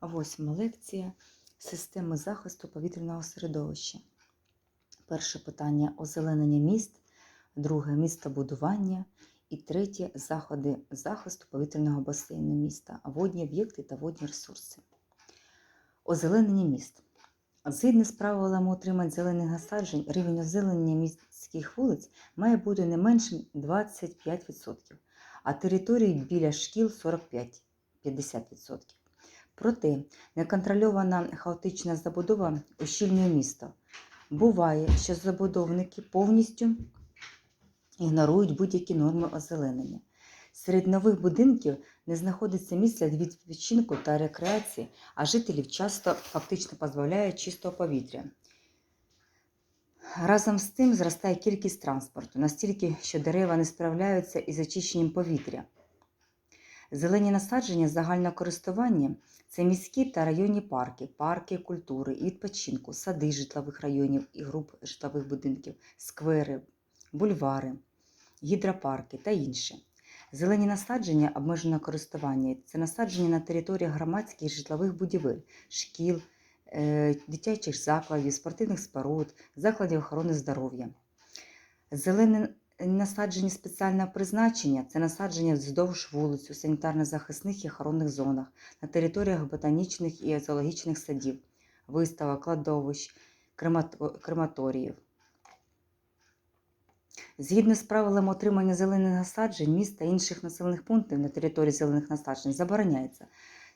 Восьма лекція системи захисту повітряного середовища. Перше питання озеленення міст, друге містобудування і третє заходи захисту повітряного басейну міста, водні об'єкти та водні ресурси. Озеленення міст. Згідно з правилами утримання зелених насаджень, рівень озеленення міських вулиць має бути не меншим 25%, а території біля шкіл 45-50%. Проте неконтрольована хаотична забудова ущільнює місто. Буває, що забудовники повністю ігнорують будь-які норми озеленення. Серед нових будинків не знаходиться місця для відпочинку та рекреації, а жителів часто фактично позбавляють чистого повітря. Разом з тим зростає кількість транспорту, настільки, що дерева не справляються із очищенням повітря. Зелені насадження загального користування це міські та районні парки, парки культури і відпочинку, сади житлових районів і груп житлових будинків, сквери, бульвари, гідропарки та інше. Зелені насадження обмеженого користування це насадження на територіях громадських житлових будівель, шкіл, е, дитячих закладів, спортивних споруд, закладів охорони здоров'я. Зелені насадження спеціального призначення це насадження вздовж вулиць у санітарно-захисних і охоронних зонах, на територіях ботанічних і зоологічних садів, виставок, кладовищ, кремато- крематоріїв. Згідно з правилами отримання зелених насаджень, міст та інших населених пунктів на території зелених насаджень забороняється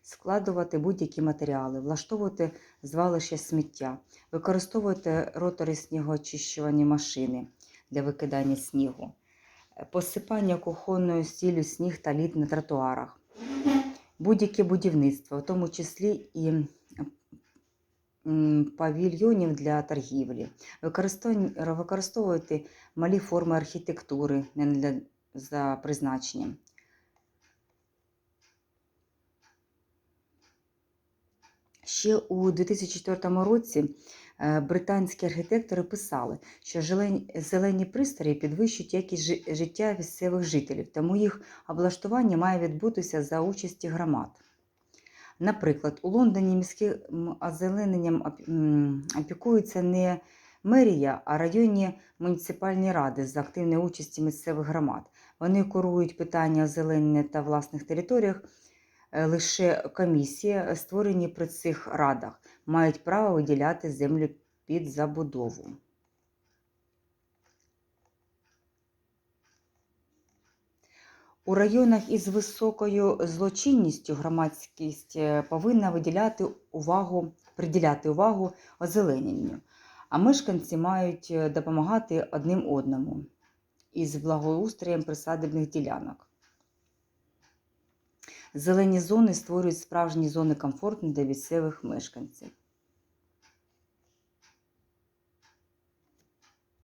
складувати будь-які матеріали, влаштовувати звалище сміття, використовувати ротори снігоочищувальні машини для викидання снігу, посипання кухонною сіллю сніг та лід на тротуарах, будь-яке будівництво, в тому числі і павільйонів для торгівлі, використовувати малі форми архітектури не для, за призначенням. Ще у 2004 році е, британські архітектори писали, що зелені, пристрої підвищують якість життя місцевих жителів, тому їх облаштування має відбутися за участі громад. Наприклад, у Лондоні міським озелененням оп- опікується не мерія, а районні муніципальні ради з активної участі місцевих громад. Вони курують питання озеленення та власних територіях. Е, Лише комісії, створені при цих радах, мають право виділяти землю під забудову. У районах із високою злочинністю громадськість е, повинна виділяти увагу, приділяти увагу озелененню, а мешканці мають е, допомагати одним одному із благоустроєм присадибних ділянок. Зелені зони створюють справжні зони комфорту для місцевих мешканців.